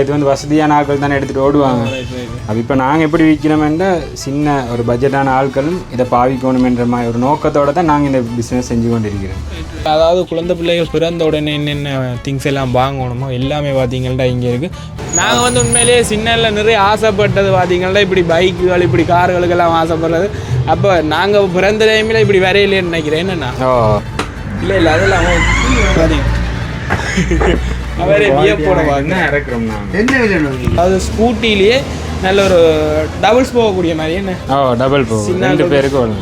இது வந்து வசதியான ஆட்கள் தானே எடுத்துகிட்டு ஓடுவாங்க. அப்போ இப்போ நாங்கள் எப்படி விற்கிறோம்னா சின்ன ஒரு பட்ஜெட்டான ஆட்களும் இதை பாவிக்கணுமென்ற மாதிரி ஒரு நோக்கத்தோட தான் நாங்கள் இந்த பிஸ்னஸ் செஞ்சு கொண்டு இருக்கிறோம் அதாவது குழந்தை பிள்ளைகள் பிறந்த உடனே என்னென்ன திங்ஸ் எல்லாம் வாங்கணுமோ எல்லாமே பார்த்தீங்கன்னா இங்கே இருக்குது நாங்கள் வந்து உண்மையிலேயே சின்னல நிறைய ஆசைப்பட்டது பார்த்தீங்கன்னா இப்படி பைக்குகள் இப்படி கார்களுக்கெல்லாம் ஆசைப்படுறது. அப்போ நாங்கள் பிறந்த டைமில் இப்படி வரையிலேன்னு நினைக்கிறேன். என்னண்ணா? ஓ. இல்லை இல்லை அதெல்லாம் பார்த்தீங்க அவரே வியப்போட வாங்க இறக்குறோம் நாங்கள் என்ன விலை அதாவது ஸ்கூட்டிலேயே நல்ல ஒரு டபுள்ஸ் போகக்கூடிய மாதிரி என்ன? ஓ டபுள் சின்ன ரெண்டு. பேருக்கு வரும்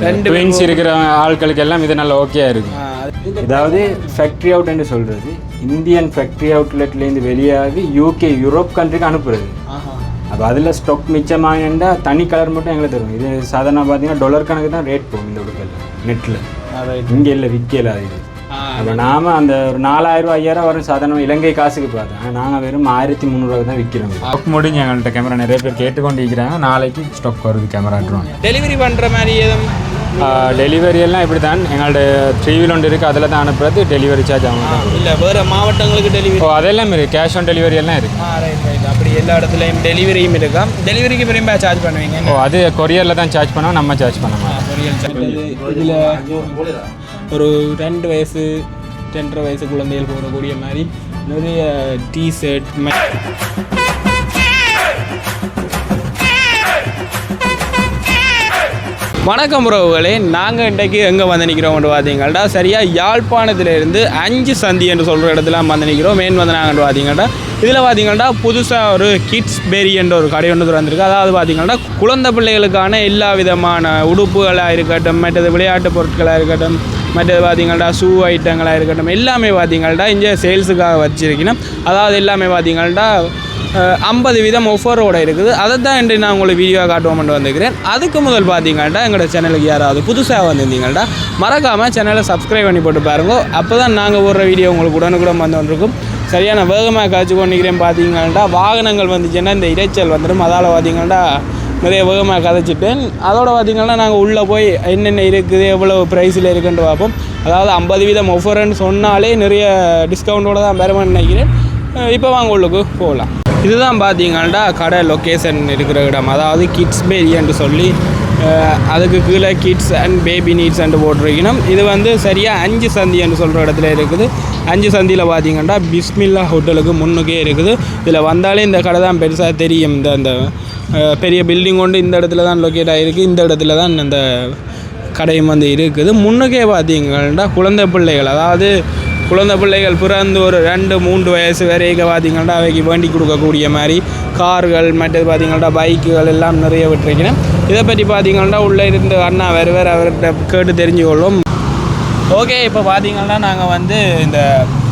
ரெண்டு ட்வின்ஸ் இருக்கிற ஆட்களுக்கு எல்லாம் இது நல்லா ஓகேயா இருக்கும். ஆ, அது- இதாவது ஃபேக்ட்ரி அவுட்னு சொல்றது இந்தியன் ஃபேக்ட்ரி அவுட்லெட்லேருந்து வெளியாகி யூகே யூரோப் கண்ட்ரிக்கு அனுப்புறது. ஆஹா. அப்போ அதில் ஸ்டாக் மிச்சமாகிண்டா தனி கலர் மட்டும் எங்களுக்கு தரும். இது சாதாரண பார்த்தீங்கன்னா டாலர் கணக்கு தான் ரேட் போகும் இந்த உடுக்கல் நெட்டில் இங்கே இல்லை விற்கல அது. அப்போ நாம அந்த ஒரு நாலாயிரம் ரூபா ஐயாயிரம் வரும் சாதாரண இலங்கை காசுக்கு பார்த்தோம் நாங்கள் வெறும் ஆயிரத்தி முந்நூறுவா தான் விற்கிறோம் ஸ்டாக் முடிஞ்சு எங்கள்கிட்ட கேமரா நிறைய பேர் கேட்டுக்கொண்டு இருக்கிறாங்க நாளைக்கு ஸ்டாக் வருது கேமரா ட்ரோன் டெலிவரி பண்ணுற மாதிரி எதுவும் டெலிவரி எல்லாம் இப்படி தான் எங்கள்ட்ட த்ரீ வீல் ஒன்று இருக்குது அதில் தான் அனுப்புறது. டெலிவரி சார்ஜ் அவங்க தான். இல்லை வேறு மாவட்டங்களுக்கு டெலிவரி ஓ அதெல்லாம் இருக்குது கேஷ் ஆன் டெலிவரி எல்லாம் இருக்குது ஆ ரைட் ரைட் அப்படி எல்லா இடத்துலையும் டெலிவரியும் இருக்கா? டெலிவரிக்கு பெரிய சார்ஜ் பண்ணுவீங்க? ஓ அது கொரியரில் தான் சார்ஜ் பண்ணோம் நம்ம சார்ஜ் பண்ண மாட்டோம். பொரியல் சார்ஜ் இதில் ஒரு ரெண்டு வயசு ரெண்டரை வயசு குழந்தைகள் போடக்கூடிய மாதிரி நிறைய டிஷர்ட் வணக்கம் உறவுகளே. நாங்கள் இன்றைக்கு எங்கே வந்து நிற்கிறோம்னு பார்த்தீங்கள்டா? சரியாக யாழ்ப்பாணத்திலேருந்து அஞ்சு சந்தி என்று சொல்கிற இடத்துல வந்து நிற்கிறோம் மெயின் வந்து நாங்கள் பார்த்தீங்கள்டா. இதில் பார்த்தீங்கன்னா புதுசாக ஒரு கிட்ஸ் பெரி என்ற ஒரு கடை ஒன்று திறந்திருக்கு. அதாவது பார்த்தீங்கன்னா குழந்தை பிள்ளைகளுக்கான எல்லா விதமான உடுப்புகளாக இருக்கட்டும் மற்றது விளையாட்டு பொருட்களாக இருக்கட்டும் மற்றது பார்த்தீங்கள்டா ஷூ ஐட்டங்களாக இருக்கட்டும் எல்லாமே பார்த்தீங்கள்டா இங்கே சேல்ஸுக்காக வச்சுருக்கணும். அதாவது எல்லாமே பார்த்தீங்கள்டா ஐம்பது வீதம் ஒஃபரோட இருக்குது. அதை தான் இன்று நான் உங்களுக்கு வீடியோ காட்டுவோம்னு வந்துக்கிறேன் அதுக்கு முதல் பார்த்தீங்கள்டா எங்களோட சேனலுக்கு யாராவது புதுசாக வந்திருந்தீங்கள்டா மறக்காமல் சேனலை சப்ஸ்கிரைப் பண்ணி போட்டு பாருங்க. அப்போ தான் நாங்கள் போடுற வீடியோ உங்களுக்கு உடனுக்குடன் வந்து சரியான வேகமாக காய்ச்சி கொண்டிருக்கிறேன் பார்த்தீங்கள்டா வாகனங்கள் வந்துச்சுன்னா இந்த இறைச்சல் வந்துடும் அதால் பார்த்தீங்கள்டா நிறைய வேகமாக கதைச்சிட்டேன் அதோட பார்த்திங்கன்னா நாங்கள் உள்ளே போய் என்னென்ன இருக்குது எவ்வளோ ப்ரைஸில் இருக்குன்னு பார்ப்போம். அதாவது ஐம்பது வீதம் ஒஃபர்ன்னு சொன்னாலே நிறைய டிஸ்கவுண்ட்டோடு தான் பெறமான்னு நினைக்கிறேன். இப்போ வாங்க உள்ளுக்கு போகலாம். இதுதான் பார்த்தீங்கன்னா கடை லொக்கேஷன் இருக்கிற இடம். அதாவது கிட்ஸ் பேரி என்று சொல்லி அதுக்கு கீழே kids and baby needs and போட்டிருக்கணும். இது வந்து சரியாக அஞ்சு சந்தி என்று சொல்கிற இடத்துல இருக்குது. அஞ்சு சந்தியில் பார்த்தீங்கன்னா பிஸ்மில்லா ஹோட்டலுக்கு முன்னுக்கே இருக்குது. இதில் வந்தாலே இந்த கடை தான் பெருசாக தெரியும். இந்த அந்த பெரிய பில்டிங் கொண்டு இந்த இடத்துல தான் லொக்கேட் ஆகிருக்கு இந்த இடத்துல தான் இந்த கடையும் வந்து இருக்குது. முன்னுக்கே பார்த்தீங்கன்னா குழந்தை பிள்ளைகள் அதாவது குழந்தை பிள்ளைகள் பிறந்து ஒரு ரெண்டு மூன்று வயசு வரைக்கும் பார்த்தீங்கன்னா அவைக்கு வேண்டி கொடுக்கக்கூடிய மாதிரி கார்கள் மற்றது பார்த்தீங்கன்னா பைக்குகள் எல்லாம் நிறைய விட்டுருக்கிறேன் இதை பற்றி பார்த்தீங்கன்னா உள்ளே இருந்து அண்ணா வருவர் அவர்கிட்ட கேட்டு தெரிஞ்சுக்கொள்ளும் ஓகே இப்போ பார்த்தீங்கன்னா நாங்கள் வந்து இந்த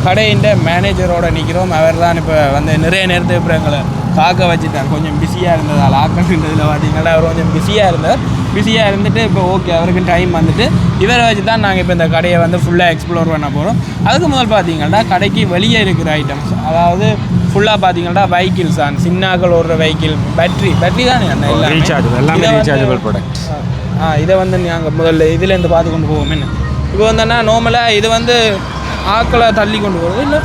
கடையின் மேனேஜரோடு நிற்கிறோம் அவர் தான் இப்போ வந்து நிறைய நேரத்துக்கு அப்புறம் எங்களை காக்க வச்சுட்டார் கொஞ்சம் பிஸியாக இருந்ததால் ஆக்கன்றதில் பார்த்தீங்கன்னா அவர் கொஞ்சம் பிஸியாக இருந்தார். பிஸியாக இருந்துட்டு இப்போ ஓகே அவருக்கு டைம் வந்துட்டு இவரை வச்சு தான் நாங்கள் இப்போ இந்த கடையை வந்து ஃபுல்லாக எக்ஸ்ப்ளோர் பண்ண போகிறோம் அதுக்கு முதல் பார்த்தீங்கன்னா கடைக்கு வெளியே இருக்கிற ஐட்டம்ஸ் அதாவது ஃபுல்லாக பார்த்தீங்கன்னா வெஹிக்கிள்ஸ் தான். சின்னாக்கள் ஓடுற வெஹிக்கிள் பேட்ரி பேட்ரி தானே? எல்லாமே. ரீசார்ஜபிள் ப்ராடக்ட் ஆ இதை வந்து நாங்கள் முதல்ல இதுலேருந்து பார்த்து கொண்டு போவோம். என்ன? இப்போ வந்தோன்னா நார்மலாக இது வந்து ஆக்களை தள்ளி கொண்டு போகிறது இல்லை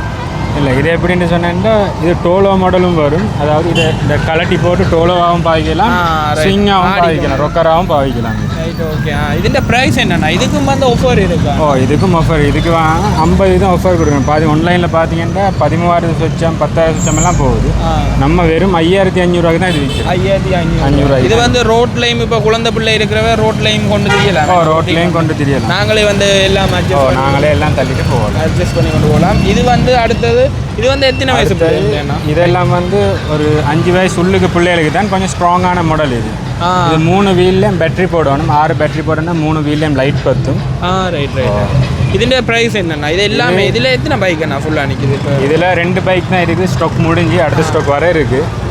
இல்லை இது எப்படின்னு சொன்னேன்னா இது டோலோ மாடலும் வரும். அதாவது இதை இந்த கலட்டி போட்டு டோலோவாகவும் பாவிக்கலாம். ஸ்விங்காகவும் பாவிக்கலாம் ரொக்கராகவும் பாவிக்கலாம். ரைட் ஓகே ஆ இதுன்ற ப்ரைஸ் என்னண்ணா இதுக்கும் வந்து ஆஃபர் இருக்கா ஓ இதுக்கும் ஆஃபர் இதுக்கு வாங்க ஐம்பது இதும் ஆஃபர் கொடுக்கணும் பாதி ஆன்லைனில் பார்த்தீங்கன்னா பதிமூவாயிரத்து சொச்சம் பத்தாயிரம் சொச்சம் எல்லாம் போகுது ஆ நம்ம வெறும் ஐயாயிரத்தி அஞ்சூறுவாக்கு தான் இது விற்கிறோம் ஐயாயிரத்தி அஞ்சூறு அஞ்சூறு இது வந்து ரோட்லையும் இப்போ குழந்தை பிள்ளை இருக்கிறவ ரோட்லையும் கொண்டு தெரியலாம் ஓ ரோட்லேயும் கொண்டு தெரியலாம் நாங்களே வந்து எல்லாம் ஓ பண்ணி நாங்களே எல்லாம் தள்ளிட்டு போகலாம் அட்ஜஸ்ட் பண்ணி கொண்டு போகலாம் இது வந்து அடுத்தது இது வந்து எத்தனை வயசு பிள்ளைங்கண்ணா இதெல்லாம் வந்து ஒரு அஞ்சு வயசு உள்ளுக்கு பிள்ளைகளுக்கு தான் கொஞ்சம் ஸ்ட்ராங்கான மாடல் இது இது மூணு வீல்லையும் பேட்டரி போடணும். ஆறு பேட்டரி போடணும் மூணு வீல்லையும் லைட் பத்தும். ஆ ரைட் ரைட் இதுன்ற ப்ரைஸ் என்னண்ணா இது எல்லாமே இதில் எத்தனை பைக்குண்ணா ஃபுல்லாக நிற்கிது இப்போ? இதில் ரெண்டு பைக் தான் இருக்குது ஸ்டாக் முடிஞ்சு அடுத்த ஸ்டாக் வர இருக்குது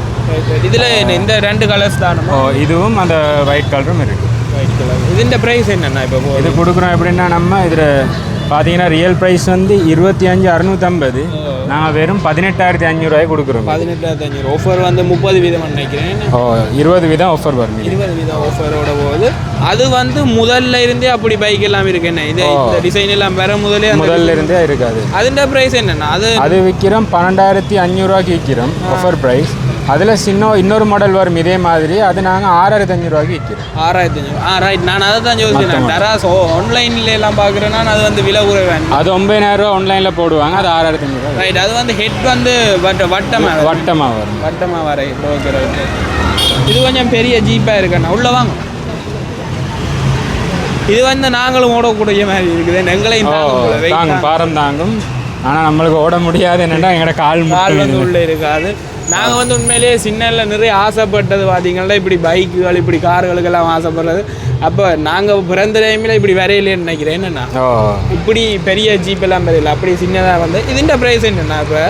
இதில் இந்த ரெண்டு கலர்ஸ் தானுமா? ஓ இதுவும் அந்த ஒயிட் கலரும் இருக்குது ஒயிட் கலர் இதுன்ற ப்ரைஸ் என்னண்ணா இப்போ போகுது? இது கொடுக்குறோம் எப்படின்னா நம்ம இதில் பார்த்தீங்கன்னா ரியல் ப்ரைஸ் வந்து இருபத்தி அஞ்சு அறுநூற்றம்பது நாங்கள் வெறும் பதினெட்டாயிரத்தி அஞ்சூறுவாய்க்கு கொடுக்குறோம் பதினெட்டாயிரத்தி அஞ்சூறு ஆஃபர் வந்து முப்பது வீதம் நினைக்கிறேன் ஓ இருபது வீதம் ஆஃபர் வரும். இருபது வீதம் ஆஃபரோட போகுது அது வந்து முதல்ல இருந்தே அப்படி பைக் எல்லாம் இருக்கு. என்ன? இது இந்த டிசைன் எல்லாம் வேற முதலே முதல்ல இருந்தே இருக்காது. அதுன்ற பிரைஸ் என்னன்னா? அது அது விற்கிறோம் பன்னெண்டாயிரத்தி அஞ்சூறுவாய்க்கு விற்கிறோம் ஆஃபர் ப்ரைஸ் அதில் சின்ன இன்னொரு மாடல் வரும் இதே மாதிரி. அது நாங்கள் ஆறாயிரத்தி அஞ்சூறுவாய்க்கு விற்கிறோம் ஆறாயிரத்தி அஞ்சூறு ஆ ரைட் நான் அதை தான் யோசிச்சேன் டராஸ் ஆன்லைன்ல எல்லாம் பார்க்குறேன்னா அது வந்து விலை குறைவேன் அது ஒன்பதாயிரம் ரூபா ஆன்லைனில் போடுவாங்க அது ஆறாயிரத்தி அஞ்சூறுவா ரைட் அது வந்து ஹெட் வந்து வட்ட வட்டமாக வட்டமாக வரும். வட்டமாக வர ஓகே ரைட் இது கொஞ்சம் பெரிய ஜீப்பாக இருக்குண்ணா உள்ள வாங்க. இது வந்து நாங்களும் ஓடக்கூடிய மாதிரி இருக்குது. எங்களையும் தாங்கும் பாரம் தாங்கும். ஆனால் நம்மளுக்கு ஓட முடியாது. என்னென்னா எங்களோட கால் கால் வந்து உள்ளே இருக்காது. நாங்கள் வந்து உண்மையிலேயே சின்னல நிறைய ஆசைப்பட்டது பார்த்தீங்கன்னா இப்படி பைக்குகள் இப்படி கார்களுக்கெல்லாம் ஆசைப்படுறது. அப்போ நாங்கள் பிறந்த டைமில் இப்படி வரையிலேன்னு நினைக்கிறேன். என்னண்ணா இப்படி பெரிய ஜீப் எல்லாம் வரையில. அப்படி சின்னதாக வந்து இதுன்ற ப்ரைஸ் என்னண்ணா இப்போ?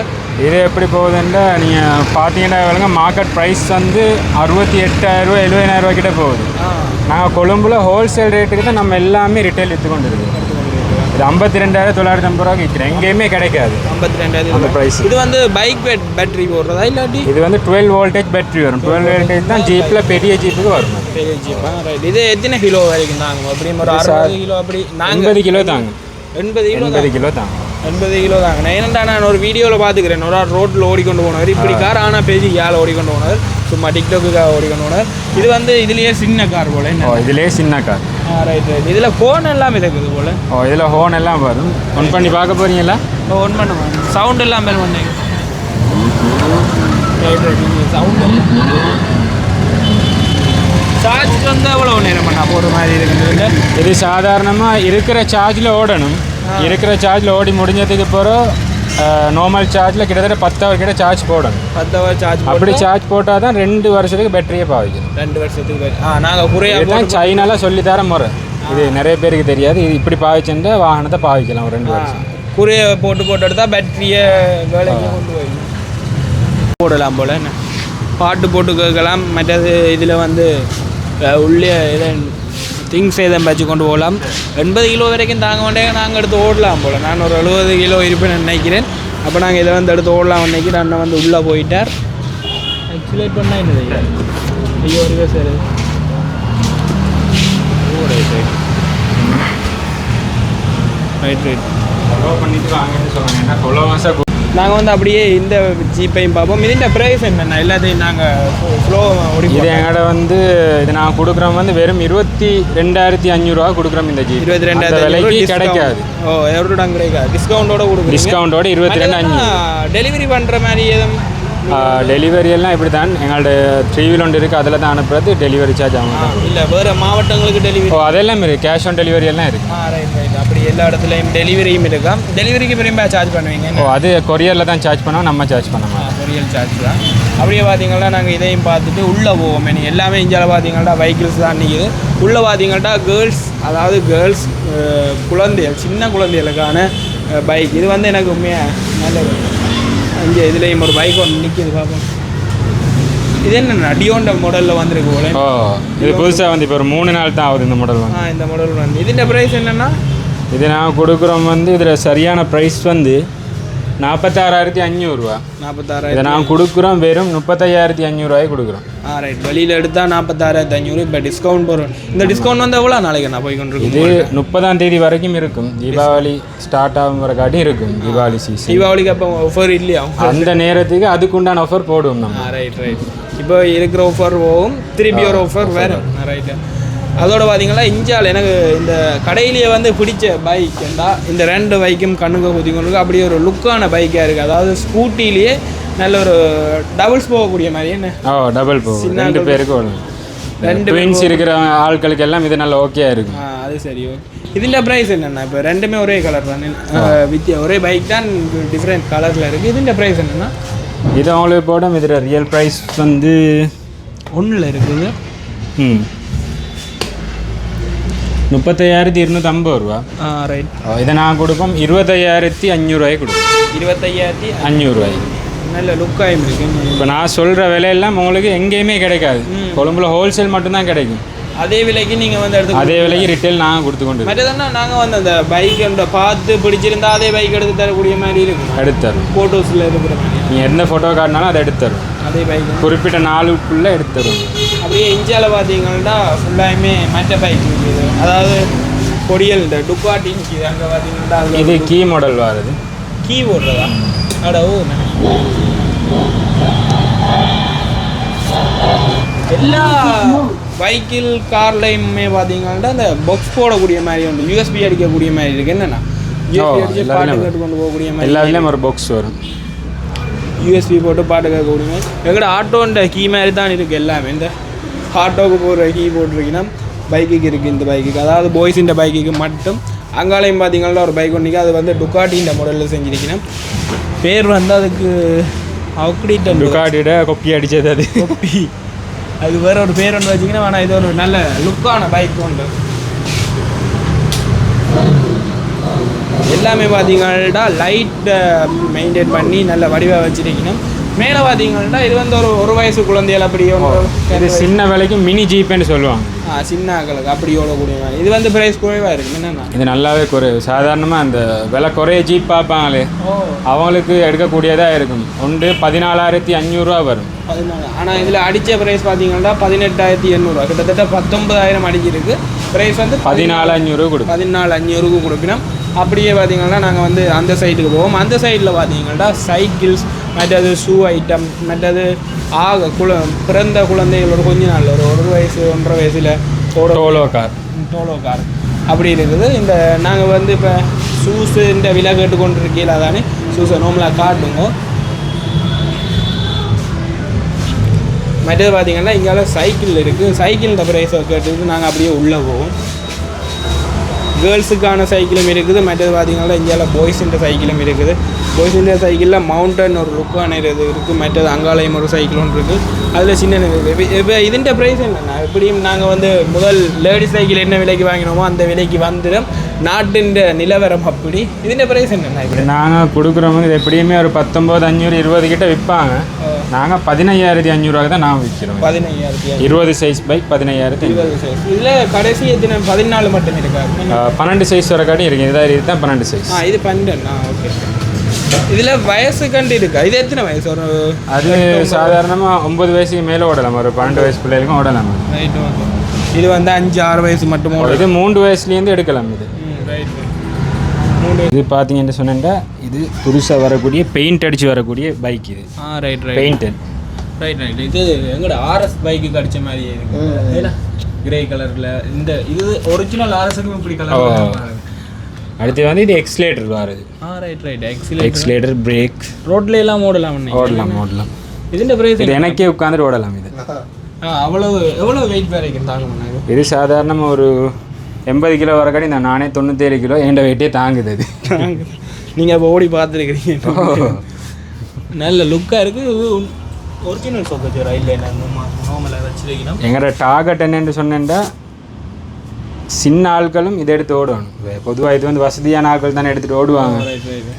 இது எப்படி போகுதுன்னா நீங்கள் பார்த்தீங்கன்னா இவங்க மார்க்கெட் ப்ரைஸ் வந்து அறுபத்தி எட்டாயிரரூவா எழுபதாயிரரூவா கிட்ட போகுது. நாங்கள் கொழும்புல ஹோல்சேல் ரேட்டுக்கு தான் நம்ம எல்லாமே ரிட்டைல் விற்று கொண்டு இருக்குது இது ஐம்பத்தி ரெண்டாயிரம் தொள்ளாயிரத்தி ஐம்பது ரூபாய்க்கு விற்கிறேன் எங்கேயுமே கிடைக்காது. ஐம்பத்தி ரெண்டாயிரம் ப்ரைஸ் இது வந்து பைக் பேட் பேட்டரி போடுறதா இல்லாட்டி? இது வந்து டுவெல் வோல்டேஜ் பேட்டரி வரும். டுவெல் வோல்டேஜ் தான் ஜீப்பில் பெரிய ஜீப்புக்கு வரும். பெரிய ஜீப்பா ரைட் இது எத்தனை கிலோ வரைக்கும் தாங்க அப்படின்னு ஒரு அறுபது கிலோ அப்படி. எண்பது கிலோ தாங்க எண்பது கிலோ எண்பது கிலோ தாங்க எண்பது கிலோ தாங்க. நான் ஏன்னா நான் ஒரு வீடியோவில் பார்த்துக்கிறேன் ஒரு ஆள் ரோட்டில் ஓடிக்கொண்டு போனவர். இப்படி கார் ஆனால் பேசி யாழ் ஓடிக்கொண்டு போனவர். சும்மா டிக்டாக்குக்காக ஓடிக்கொண்டு போனவர். இது வந்து இதுலேயே சின்ன கார் போல. என்ன ஓ இதுலேயே சின்ன கார். ரைட் ரைட் இதில் ஃபோன் எல்லாம் இருக்குது போல. ஓ இதில் ஹோன் எல்லாம் வரும். ஒன் பண்ணி பார்க்க போறீங்களா? ஒன் பண்ணுங்க சவுண்ட் எல்லாம் மேல் பண்ணீங்க ரைட் ரைட் சவுண்ட் சார்ஜ் வந்து எவ்வளோ நேரம் பண்ணா போகிற மாதிரி இருக்குது? இது சாதாரணமாக இருக்கிற சார்ஜில் ஓடணும். இருக்கிற சார்ஜில் ஓடி முடிஞ்சதுக்கு பிறகு நார்மல் சார்ஜில் கிட்டத்தட்ட பத்து ஹவர் கிட்ட சார்ஜ் போடணும். பத்து ஹவர் சார்ஜ் அப்படி சார்ஜ் போட்டால் தான் ரெண்டு வருஷத்துக்கு பேட்டரியே பாவிக்கணும். ரெண்டு வருஷத்துக்கு ஆ நாங்கள் குறையா இதுதான் சைனால சொல்லித்தர முறை. இது நிறைய பேருக்கு தெரியாது. இது இப்படி பாவிச்சுட்டு வாகனத்தை பாவிக்கலாம் ஒரு ரெண்டு வருஷம். குறைய போட்டு போட்டு எடுத்தால் பேட்டரியை வேலைக்கு கொண்டு போய் போடலாம் போல் என்ன? பாட்டு போட்டு கேட்கலாம். மற்றது இதில் வந்து உள்ளே இதை திங்ஸ் எதுவும் வச்சு கொண்டு போகலாம். எண்பது கிலோ வரைக்கும் தாங்க மாட்டேங்க நாங்கள் எடுத்து ஓடலாம் போல். நான் ஒரு எழுபது கிலோ இருப்பேன்னு நினைக்கிறேன். அப்போ நாங்கள் இதை வந்து எடுத்து ஓடலாம் நினைக்கிறேன் அண்ணன் வந்து உள்ளே போயிட்டார். ஆக்சுவலேட் பண்ணால் என்னது ஐயா? ஐயோ ஒரு சார் ரைட் ரைட் பண்ணிட்டு வாங்கன்னு சொல்லுவாங்க ஏன்னா கொலவாசம் நாங்கள் வந்து அப்படியே இந்த ஜீப்பையும் பார்ப்போம். இதுன்ற ப்ரைஸ் என்னென்ன எல்லாத்தையும் நாங்கள் ஃப்ளோ இது எங்கட வந்து இது நான் கொடுக்குறோம் வந்து வெறும் இருபத்தி ரெண்டாயிரத்தி அஞ்சூறுரூவா கொடுக்குறோம் இந்த ஜீப். இருபத்தி ரெண்டாயிரத்தி விலைக்கு கிடைக்காது. ஓ எவ்வளோ கிடைக்காது டிஸ்கவுண்டோட கொடுக்குறீங்க? டிஸ்கவுண்டோட இருபத்தி ரெண்டு அஞ்சு டெலிவரி பண்ணுற மாதிரி எதுவும்? டெலிவரி எல்லாம் இப்படி தான் எங்கள்ட்ட த்ரீ வீல் ஒன்று இருக்குது அதில் தான் அனுப்புறது. டெலிவரி சார்ஜ் ஆகும். இல்லை வேறு மாவட்டங்களுக்கு டெலிவரி ஓ அதெல்லாம் இருக்குது கேஷ் ஆன் டெலிவரி எல்லாம் இருக்குது ரைட் ரைட் அப்படி எல்லா இடத்துலையும் டெலிவரியும் இருக்கா டெலிவரிக்கு பெரும்பா சார்ஜ் பண்ணுவீங்க ஓ அது கொரியரில் தான் சார்ஜ் பண்ணுவோம் நம்ம சார்ஜ் பண்ண மாட்டோம். கொரியல் சார்ஜ் தான். அப்படியே பார்த்தீங்கன்னா நாங்கள் இதையும் பார்த்துட்டு உள்ளே போவோம். இனி எல்லாமே இந்தியாவில் பார்த்தீங்கன்னா வெஹிக்கிள்ஸ் தான் நிற்கிது உள்ளே பார்த்தீங்கன்னா கேர்ள்ஸ் அதாவது கேர்ள்ஸ் குழந்தைகள் சின்ன குழந்தைகளுக்கான பைக் இது வந்து எனக்கு உண்மையாக நல்லது. இங்கே இதுலேயும் ஒரு பைக் ஒன்று நிற்கிது பார்ப்போம் இது என்ன டியோண்ட மாடலில் வந்திருக்கு போல. இது புதுசாக வந்து இப்போ ஒரு மூணு நாள் தான் ஆகுது இந்த மாடல் இந்த மாடல் வந்து. இதுன்ற ப்ரைஸ் என்னென்னா இது நான் கொடுக்குறோம் வந்து இதில் சரியான ப்ரைஸ் வந்து நாற்பத்தாறாயிரத்தி அஞ்சூறுரூவா இதை நாற்பத்தாறாயிரம் நான் கொடுக்குறோம் வெறும் முப்பத்தையாயிரத்தி அஞ்சூறுரூவாய்க்கு கொடுக்குறோம். ஆ ரைட் வெளியில் எடுத்தால் நாற்பத்தாறாயிரத்து ஐநூறு இப்போ டிஸ்கவுண்ட் வரும் இந்த டிஸ்கவுண்ட் வந்து எவ்வளோ நாளைக்கு நான் போய் கொண்டிருக்கேன் இது முப்பதாம் தேதி வரைக்கும் இருக்கும். தீபாவளி ஸ்டார்ட் ஆகுங்கிற காட்டி இருக்கும் தீபாவளி சீசன் தீபாவளிக்கு அப்போ ஆஃபர் இல்லையா? அந்த நேரத்துக்கு அதுக்குண்டான ஆஃபர் போடுவோம் நம்ம. ரைட் ரைட் இப்போ இருக்கிற ஆஃபர் போகும் திருப்பி ஒரு ஆஃபர் வேறு. ரைட்டு அதோட பார்த்தீங்கன்னா இஞ்சால் எனக்கு இந்த கடையிலேயே வந்து பிடிச்ச பைக் என்றா இந்த ரெண்டு பைக்கும் கண்ணுங்க குத்தி கொண்டு அப்படியே ஒரு லுக்கான பைக்காக இருக்குது அதாவது ஸ்கூட்டிலேயே நல்ல ஒரு டபுள்ஸ் போகக்கூடிய மாதிரி. என்ன? ஓ டபுள் போகும். ரெண்டு ஆட்கள் பேருக்கு வரும் ரெண்டு ட்வின்ஸ் இருக்கிற ஆட்களுக்கு எல்லாம் இது நல்ல ஓகேயா இருக்கும். அது சரி இதில் ப்ரைஸ் என்னென்ன இப்போ ரெண்டுமே ஒரே கலர் தானே. வித்தியா ஒரே பைக் தான் டிஃப்ரெண்ட் கலரில் இருக்குது இதுன்ற ப்ரைஸ் என்னென்னா? இது அவங்களுக்கு போடும் இதில் ரியல் ப்ரைஸ் வந்து ஒன்றில் இருக்குது. ம். முப்பத்தையாயிரத்தி இருநூற்றம்பது ரூபா. ரைட் இதை நான் கொடுப்போம் இருபத்தையாயிரத்தி அஞ்சூறுவாய்க்கு கொடுப்போம் இருபத்தையாயிரத்தி அஞ்சூறுவாய்க்கு நல்ல லுக்காயும் இருக்கு இப்போ நான் சொல்கிற விலையெல்லாம் உங்களுக்கு எங்கேயுமே கிடைக்காது கொழும்புல ஹோல்சேல் மட்டும்தான் கிடைக்கும் அதே விலைக்கு நீங்கள் வந்து எடுத்து அதே விலைக்கு ரிட்டேல் நாங்கள் கொடுத்து கொண்டு. மற்றதுன்னா நாங்கள் வந்து அந்த பைக் பார்த்து பிடிச்சிருந்தா அதே பைக் எடுத்து தரக்கூடிய மாதிரி இருக்கும் எடுத்து தருவோம் ஃபோட்டோஸில் இருக்கிற மாதிரி நீங்கள் எந்த ஃபோட்டோ காட்டினாலும் அதை எடுத்து தருவோம் அதே பைக் குறிப்பிட்ட நாளுக்குள்ளே எடுத்து தருவோம் அப்படியே இந்தியாவில் பார்த்தீங்கன்னா ஃபுல்லாயுமே மற்ற பைக் இருக்குது அதாவது கொடியல் இந்த டுக்காட்டி நிற்கிது அங்கே பார்த்தீங்கன்னா இது கீ மாடல் வருது கீ போடுறதா அட ஓ எல்லா பைக்கில் கார்லையுமே பார்த்தீங்கன்னா அந்த பாக்ஸ் போடக்கூடிய மாதிரி உண்டு. யூஎஸ்பி அடிக்கக்கூடிய மாதிரி இருக்கு. என்னன்னா யூஎஸ்பி எல்லா பாட்டு கேட்டு கொண்டு போகக்கூடிய மாதிரி எல்லாத்துலேயும் ஒரு பாக்ஸ் வரும். யூஎஸ்பி போட்டு பாட்டு கேட்கக்கூடிய மாதிரி எங்கட ஆட்டோன்ற கீ மாதிரி தான் இருக்குது எல்லாமே. இந்த ஆட்டோவுக்கு போடுற கீ போட்டிருக்கீங்கன்னா பைக்குக்கு இருக்குது இந்த பைக்குக்கு அதாவது பாய்ஸின்ற பைக்குக்கு மட்டும். அங்காலையும் பார்த்தீங்கன்னா ஒரு பைக் ஒன்றைக்கு அது வந்து டுக்காட்டின்ற மாடலில் செஞ்சிருக்கீங்கன்னா பேர் வந்து அதுக்கு அவுக்டிட்டன் டுக்காட்டியோட கொப்பி அடிச்சது அது. கொப்பி. அது வேற ஒரு பேர் ஒன்று வச்சிங்கன்னா வேணா இது ஒரு நல்ல லுக்கான பைக் உண்டு எல்லாமே பார்த்தீங்கன்னா லைட் மெயின்டைன் பண்ணி நல்ல வடிவாக வச்சிருக்கணும். மேலே பார்த்தீங்கன்னா இது வந்து ஒரு ஒரு வயசு குழந்தைகள் அப்படி இது சின்ன விலைக்கு மினி ஜீப்னு சொல்லுவாங்க. ஆ, சின்ன ஆக்களுக்கு அப்படி ஓடக்கூடிய மாதிரி இது வந்து பிரைஸ் குறைவாக இருக்கு என்னென்னா? இது நல்லாவே குறைவு சாதாரணமாக அந்த விலை குறைய ஜீப் பார்ப்பாங்களே. அவங்களுக்கு எடுக்கக்கூடியதாக இருக்கும். ஒன்று பதினாலாயிரத்தி அஞ்சூறுரூவா வரும். பதினாலு ஆனால் இதில் அடித்த ப்ரைஸ் பார்த்தீங்கன்னா பதினெட்டாயிரத்தி எண்ணூறுவா கிட்டத்தட்ட பத்தொன்பதாயிரம் அடிச்சிருக்கு. ப்ரைஸ் வந்து பதினாலு அஞ்சூறுரூவா கொடுக்கும். பதினாலு அஞ்சூறுக்கு கொடுப்பினோம் அப்படியே பார்த்தீங்கன்னா நாங்கள் வந்து அந்த சைட்டுக்கு போவோம். அந்த சைடில் பார்த்தீங்கன்னா சைக்கிள்ஸ் மற்றது ஷூ ஐட்டம் மற்றது ஆக குழ பிறந்த குழந்தைகளோட கொஞ்ச நாள் ஒரு ஒரு வயசு ஒன்றரை வயசில் ஓட டோலோ கார் டோலோ கார் அப்படி இருக்குது. இந்த நாங்கள் வந்து இப்போ ஷூஸு இந்த விலை கேட்டு கொண்டு இருக்கீங்களா தானே ஷூஸை நோம்பலாக காட்டுங்க. மற்றது பார்த்தீங்கன்னா இங்கால சைக்கிள் இருக்குது சைக்கிள் இந்த ப்ரைஸை கேட்டுட்டு நாங்கள் அப்படியே உள்ளே போவோம். கேர்ள்ஸுக்கான சைக்கிளும் இருக்குது. மற்றது பார்த்தீங்கன்னா இந்தியாவில் பாய்ஸுன்ற சைக்கிளும் இருக்குது. பாய்ஸுன்ற சைக்கிளில் மவுண்டன் ஒரு லுக்கான இது இருக்குது மற்றது அங்காலயம் ஒரு சைக்கிள் ஒன்று இருக்குது அதில் சின்ன இருக்குது இப்போ இதுன்ற ப்ரைஸ் என்னென்னா எப்படியும் நாங்கள் வந்து முதல் லேடிஸ் சைக்கிள் என்ன விலைக்கு வாங்கினோமோ அந்த விலைக்கு வந்துடும் நாட்டின் நிலவரம் அப்படி. இதுன்ற ப்ரைஸ் என்னென்னா இப்படி நாங்கள் கொடுக்குறவங்க இது எப்படியுமே ஒரு பத்தொம்போது அஞ்சூறு இருபது கிட்ட விற்பாங்க. நாங்கள் பதினையாயிரத்தி அஞ்சூறுவாக்கு தான் நான் விற்கிறோம் பதினையாயிரத்தி இருபது சைஸ் பைக் பதினையாயிரத்தி இருபது சைஸ் இதில் கடைசி எத்தனை? பதினாலு மட்டும் இருக்காங்க பன்னெண்டு சைஸ் வர காட்டி இருக்கு. இதாக இதுதான் பன்னெண்டு சைஸ் ஆ இது பன்னெண்டு. ஓகே இதில் வயசு கண்டு இருக்கா? இது எத்தனை வயசு? ஒரு அது சாதாரணமாக ஒம்பது வயசுக்கு மேலே ஓடலாம். ஒரு பன்னெண்டு வயசு பிள்ளைகளுக்கும் ஓடலாம். ரைட்டு ஓகே இது வந்து அஞ்சு ஆறு வயசு மட்டும் இது மூன்று வயசுலேருந்து எடுக்கலாம் இது. இது பார்த்தீங்கன்னு சொன்னேன்டா இது புதுசாக வரக்கூடிய பெயிண்ட் அடித்து வரக்கூடிய பைக் இது. ஆ right right painted right right இது எங்கட ஆர்எஸ் பைக்கு கடிச்ச மாதிரி இருக்கு. கிரே கலரில் இந்த இது ஒரிஜினல் ஆர்எஸ்க்கும் இப்படி. கலர் அடுத்து வந்து இது எக்ஸ்லேட்டர் வருது ஆ right right excellent accelerator brake ரோட்ல எல்லாம் ஓடலாம் ஓடலாம் ஓடலாம். இதுன்ற பிரைஸ் இது எனக்கே உட்காந்துட்டு ஓடலாம் இது. அவ்வளவு எவ்வளவு வெயிட் வரைக்கும் தாங்க இது சாதாரணமாக ஒரு எண்பது கிலோ வரக்காடி இந்த நானே தொண்ணூத்தேழு கிலோ என்ட வெயிட்டே தாங்குது அது நீங்கள் அப்போ ஓடி பார்த்துருக்கிறீங்க. நல்ல லுக்காக இருக்குது ஒரிஜினல் சொக்கச்சு ரயில் நார்மலாக வச்சுருக்கணும் எங்களோட டார்கெட் என்னன்னு சொன்னேன்டா சின்ன ஆட்களும் இதை எடுத்து ஓடணும். பொதுவாக இது வந்து வசதியான ஆட்கள் தானே எடுத்துகிட்டு ஓடுவாங்க.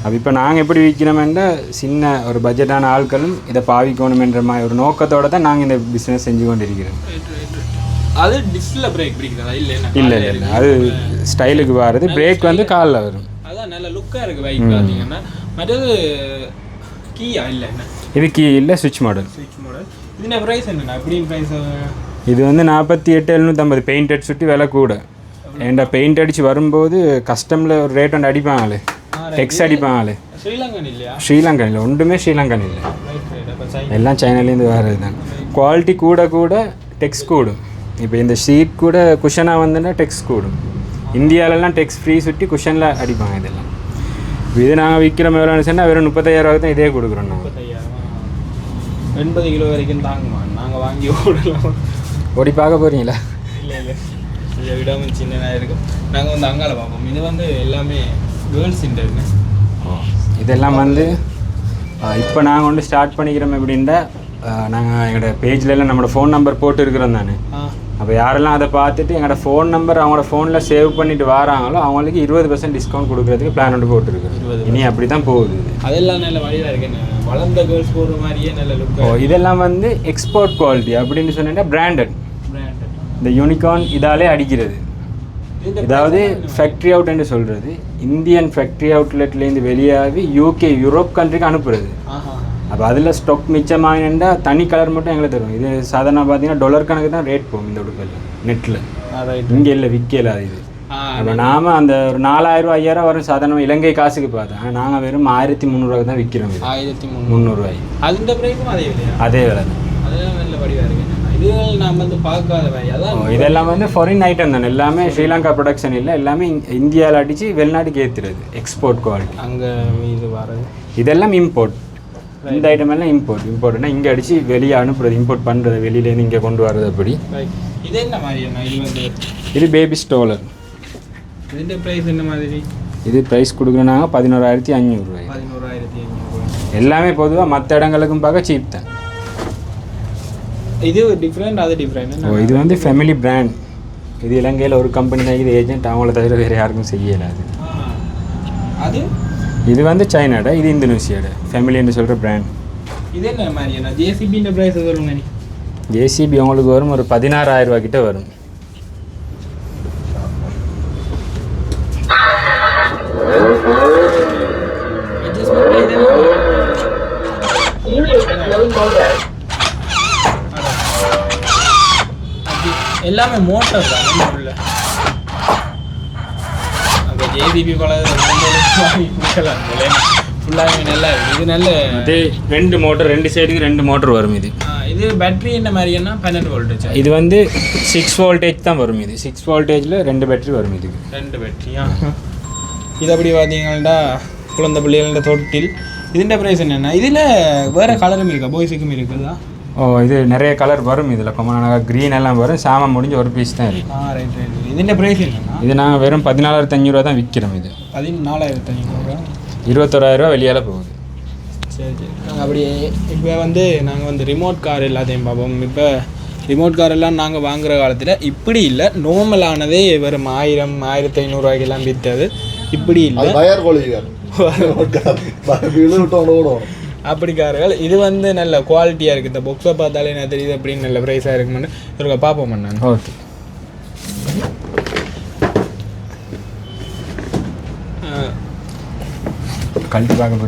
அப்போ இப்போ நாங்கள் எப்படி விற்கிறோம்னா சின்ன ஒரு பட்ஜெட்டான ஆட்களும் இதை பாவிக்கணுமென்ற மாதிரி ஒரு நோக்கத்தோட தான் நாங்கள் இந்த பிஸ்னஸ் செஞ்சு கொண்டிருக்கிறோம். அது டிஸ்ல பிரேக் பிடிக்கிறதா இல்லை இல்லை இல்லை அது ஸ்டைலுக்கு வர்றது பிரேக் வந்து காலில் வரும். நல்ல லுக்காக இருக்குது பைக் பார்த்தீங்கன்னா. மற்றது கீயா இல்லை என்ன? இது கீ இல்லை சுவிட்ச் மாடல் ஸ்விட்ச் மாடல் இதுன ப்ரைஸ் என்னண்ணா? எப்படின்னு ப்ரைஸ் இது வந்து நாற்பத்தி எட்டு எழுநூற்றம்பது பெயிண்ட் அடிச்சு சுற்றி விலை கூட. ஏன்டா பெயிண்ட் அடித்து வரும்போது கஸ்டமில் ஒரு ரேட் ஒன்று அடிப்பாங்களே. டெக்ஸ் அடிப்பாங்களே. ஸ்ரீலங்கன் இல்லையா? ஸ்ரீலங்கன் இல்லை ஒன்றுமே ஸ்ரீலங்கன் இல்லை. எல்லாம் சைனாலேருந்து வர்றது தான் குவாலிட்டி கூட கூட டெக்ஸ் கூடும். இப்போ இந்த ஷீட் கூட குஷனாக வந்துன்னா டெக்ஸ் கூடும். இந்தியாவிலலாம் டெக்ஸ் ஃப்ரீ சுற்றி குஷனில் அடிப்பாங்க இதெல்லாம். இது நாங்கள் விற்கிற எவ்வளோன்னு சொன்னால் வெறும் முப்பத்தாயிரம் தான் இதே கொடுக்குறோம் நாங்கள் எண்பது கிலோ வரைக்கும் தாங்குமா? நாங்கள் வாங்கி ஓடலாம். ஓடி பார்க்க போகிறீங்களா இல்லை இல்லை. இதை விடாமல் சின்னதாக இருக்கும். நாங்கள் வந்து அங்கால பார்ப்போம். இது வந்து எல்லாமே கேர்ள்ஸ் இன்டர்னு இதெல்லாம் வந்து இப்போ நாங்கள் வந்து ஸ்டார்ட் பண்ணிக்கிறோம் எப்படின்னா நாங்கள் எங்களோட பேஜ்ல எல்லாம் நம்மளோட ஃபோன் நம்பர் போட்டு இருக்கிறோம் தானே. அப்போ யாரெல்லாம் அதை பார்த்துட்டு எங்களோட ஃபோன் நம்பர் அவங்களோட ஃபோனில் சேவ் பண்ணிட்டு வராங்களோ அவங்களுக்கு இருபது பர்சன்ட் டிஸ்கவுண்ட் கொடுக்கறதுக்கு பிளான் ஒன்று போட்டுருக்குறோம் இனி அப்படி தான் போகுது. அதெல்லாம் நல்ல வழியாக இருக்கு. வளர்ந்த கேர்ள்ஸ் போடுற மாதிரியே நல்ல லுக்காக இதெல்லாம் வந்து எக்ஸ்போர்ட் குவாலிட்டி அப்படின்னு சொன்னீங்கன்னா பிராண்டட் பிராண்டட் இந்த யூனிகார்ன் இதாலே அடிக்கிறது. அதாவது ஃபேக்ட்ரி அவுட்னு சொல்கிறது இந்தியன் ஃபேக்ட்ரி அவுட்லெட்லேருந்து வெளியாகி யூகே யூரோப் கண்ட்ரிக்கு அனுப்புறது. அப்போ அதில் ஸ்டாக் மிச்சமாகினா தனி கலர் மட்டும் எங்களுக்கு தரும் இது சாதாரண பார்த்தீங்கன்னா டாலர் கணக்கு தான் ரேட் போகும் இந்த உடுப்பில் நெட்டில் இங்கே இல்லை விற்கல அது. இது அப்போ நாம அந்த ஒரு நாலாயிரம் ஐயாயிரம் வரும் சாதாரணமாக இலங்கை காசுக்கு பார்த்தோம் ஆனால் நாங்கள் வெறும் ஆயிரத்தி முந்நூறுவாக்கு தான் விற்கிறோம் ஆயிரத்தி முந்நூறு. முந்நூறுவாய். அதுன்ற பிரைஸும் அதே இல்லையா அதே விலை தான். வேலை இதெல்லாம் வந்து ஃபாரின் ஐட்டம் தானே. எல்லாமே ஸ்ரீலங்கா ப்ரொடக்ஷன் இல்லை. எல்லாமே இந்தியாவில் அடித்து வெளிநாட்டுக்கு ஏற்றுறது எக்ஸ்போர்ட் குவாலிட்டி அங்கே இது வர்றது. இதெல்லாம் இம்போர்ட் இந்த ஐட்டம் எல்லாம் இம்போர்ட் இம்போர்ட்னா இங்கே அடித்து வெளியே அனுப்புறது இம்போர்ட் பண்ணுறது வெளியிலேருந்து இங்கே கொண்டு வர்றது அப்படி. இது என்ன மாதிரியான இது வந்து இது பேபி ஸ்டோலர் இதுன்ற ப்ரைஸ் என்ன மாதிரி? இது ப்ரைஸ் கொடுக்குறோனாங்க பதினோராயிரத்தி அஞ்சூறுரூவாய் பதினோராயிரத்தி எல்லாமே பொதுவாக மற்ற இடங்களுக்கும் பார்க்க சீப் தான். இது டிஃப்ரெண்ட் அது டிஃப்ரெண்ட் ஓ இது வந்து ஃபேமிலி பிராண்ட் இது இலங்கையில் ஒரு கம்பெனி தான் இது ஏஜென்ட் அவங்கள தவிர வேறு யாருக்கும் செய்யலை அது. அது? இது வந்து சைனாட இது இந்தோனேசியாட ஃபேமிலின்னு சொல்கிற பிராண்ட் இது என்ன மாதிரியான ஜேசிபின்ற ப்ரைஸ் நீ ஜேசிபி உங்களுக்கு வரும் ஒரு பதினாறாயிரம் ரூபா கிட்ட வரும். எல்லாமே மோட்டர் தான். பல கொடுக்கலாம். ஃபுல்லாகவே நல்லா இது நல்ல இது ரெண்டு மோட்டர் ரெண்டு சைடுக்கு ரெண்டு மோட்டர் வரும் இது. இது பேட்டரி என்ன மாதிரியான பன்னெண்டு வோல்டேஜ் இது வந்து சிக்ஸ் வோல்டேஜ் தான் வரும் இது. சிக்ஸ் வோல்டேஜில் ரெண்டு பேட்டரி வரும் இதுக்கு. ரெண்டு பேட்டரியா இது அப்படி பார்த்தீங்கன்னா குழந்தை பிள்ளைகளோட தொட்டில். இதுன்ற ப்ரைஸ் என்னென்னா இதில் வேறு கலரும் இருக்கா? பாய்ஸுக்கும் இருக்குதா? ஓ இது நிறைய கலர் வரும் இதில். கொமனாக க்ரீன் எல்லாம் வரும். சாமம் முடிஞ்ச ஒரு பீஸ் தான் இருக்கு ஆ ரைட் ரைட் இதுன்ற ப்ரைஸ் இது நாங்கள் வெறும் பதினாலாயிரத்தி அஞ்சூறுவா தான் விற்கிறோம் இது. பதினாலாயிரத்தி ஐநூறு இருபத்தோராயிரரூவா வெளியால் போகுது. சரி சரி. நாங்கள் அப்படியே இப்போ வந்து நாங்கள் வந்து ரிமோட் கார் எல்லாத்தையும் பார்ப்போம். இப்போ ரிமோட் கார் எல்லாம் நாங்கள் வாங்குற காலத்தில் இப்படி இல்லை. நார்மலானதே வெறும் ஆயிரம் ஆயிரத்தி ஐநூறுரூவாய்க்கெல்லாம் விற்றது. இப்படி இல்லை. அது பயர் கொள்கிறார் வீடு விட்டு ஓடணும் அப்படி கார்கள் இது வந்து நல்ல குவாலிட்டியாக இருக்குது இந்த புக்ஸை பார்த்தாலே என்ன தெரியுது அப்படின்னு நல்ல ப்ரைஸாக இருக்குமென்னு இருக்க பார்ப்போம் நான் ஓகே கழட்டி பார்க்க